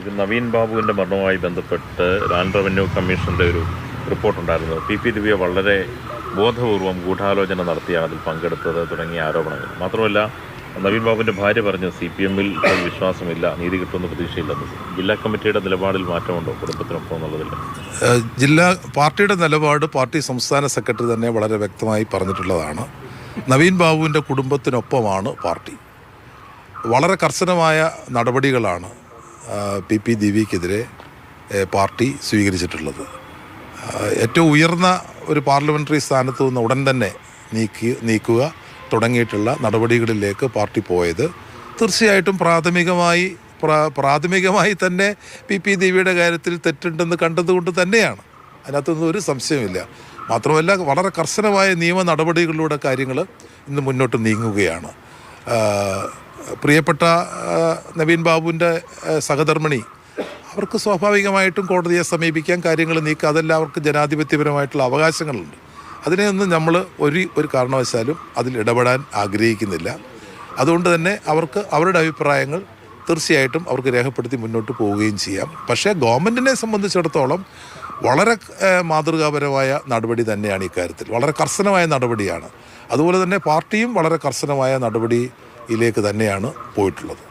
ഇത് നവീൻ ബാബുവിന്റെ മരണവുമായി ബന്ധപ്പെട്ട് ലാൻഡ് റവന്യൂ കമ്മീഷന്റെ ഒരു റിപ്പോർട്ടുണ്ടായിരുന്നു പി. പി. ദിവ്യ വളരെ ബോധപൂർവം ഗൂഢാലോചന നടത്തിയാണ് അതിൽ പങ്കെടുത്തത് തുടങ്ങിയ ആരോപണങ്ങൾ. മാത്രമല്ല നവീൻ ബാബുവിന്റെ ഭാര്യ പറഞ്ഞു സി പി എമ്മിൽ വിശ്വാസമില്ല നീതി കിട്ടുമെന്ന് പ്രതീക്ഷയില്ലെന്ന്. ജില്ലാ കമ്മിറ്റിയുടെ നിലപാടിൽ മാറ്റമുണ്ടോ? കുടുംബത്തിനൊപ്പം എന്നുള്ളതിൽ ജില്ലാ പാർട്ടിയുടെ നിലപാട് പാർട്ടി സംസ്ഥാന സെക്രട്ടറി തന്നെ വളരെ വ്യക്തമായി പറഞ്ഞിട്ടുള്ളതാണ്. നവീൻ ബാബുവിന്റെ കുടുംബത്തിനൊപ്പമാണ് പാർട്ടി. വളരെ കർശനമായ നടപടികളാണ് പി പി ദിവ്യക്കെതിരെ പാർട്ടി സ്വീകരിച്ചിട്ടുള്ളത്. ഏറ്റവും ഉയർന്ന ഒരു പാർലമെന്ററി സ്ഥാനത്തു നിന്ന് ഉടൻ തന്നെ നീക്കി നീക്കുക തുടങ്ങിയിട്ടുള്ള നടപടികളിലേക്ക് പാർട്ടി പോയത്. തീർച്ചയായിട്ടും പ്രാഥമികമായി പ്രാ- പ്രാഥമികമായി തന്നെ പി പി ദേവിയുടെ കാര്യത്തിൽ തെറ്റുണ്ടെന്ന് കണ്ടതുകൊണ്ട് തന്നെയാണ്. അതിനകത്തൊന്നും ഒരു സംശയമില്ല മാത്രമല്ല വളരെ കർശനമായ നിയമ നടപടികളിലൂടെ കാര്യങ്ങൾ ഇന്ന് മുന്നോട്ട് നീങ്ങുകയാണ്. പ്രിയപ്പെട്ട നവീൻ ബാബുവിന്റെ സഹധർമ്മിണി അവർക്ക് സ്വാഭാവികമായിട്ടും കോടതിയെ സമീപിക്കാൻ കാര്യങ്ങൾ നീക്കുക അതെല്ലാം അവർക്ക് ജനാധിപത്യപരമായിട്ടുള്ള അവകാശങ്ങളുണ്ട്. അതിനെയൊന്നും നമ്മൾ ഒരു ഒരു കാരണവശാലും അതിൽ ഇടപെടാൻ ആഗ്രഹിക്കുന്നില്ല. അതുകൊണ്ട് തന്നെ അവർക്ക് അവരുടെ അഭിപ്രായങ്ങൾ തീർച്ചയായിട്ടും അവർക്ക് രേഖപ്പെടുത്തി മുന്നോട്ട് പോവുകയും ചെയ്യാം. പക്ഷേ ഗവൺമെന്റിനെ സംബന്ധിച്ചിടത്തോളം വളരെ മാതൃകാപരമായ നടപടി തന്നെയാണ് ഇക്കാര്യത്തിൽ വളരെ കർശനമായ നടപടിയാണ്. അതുപോലെ തന്നെ പാർട്ടിയും വളരെ കർശനമായ ഇതിലേക്ക് തന്നെയാണ് പോയിട്ടുള്ളത്.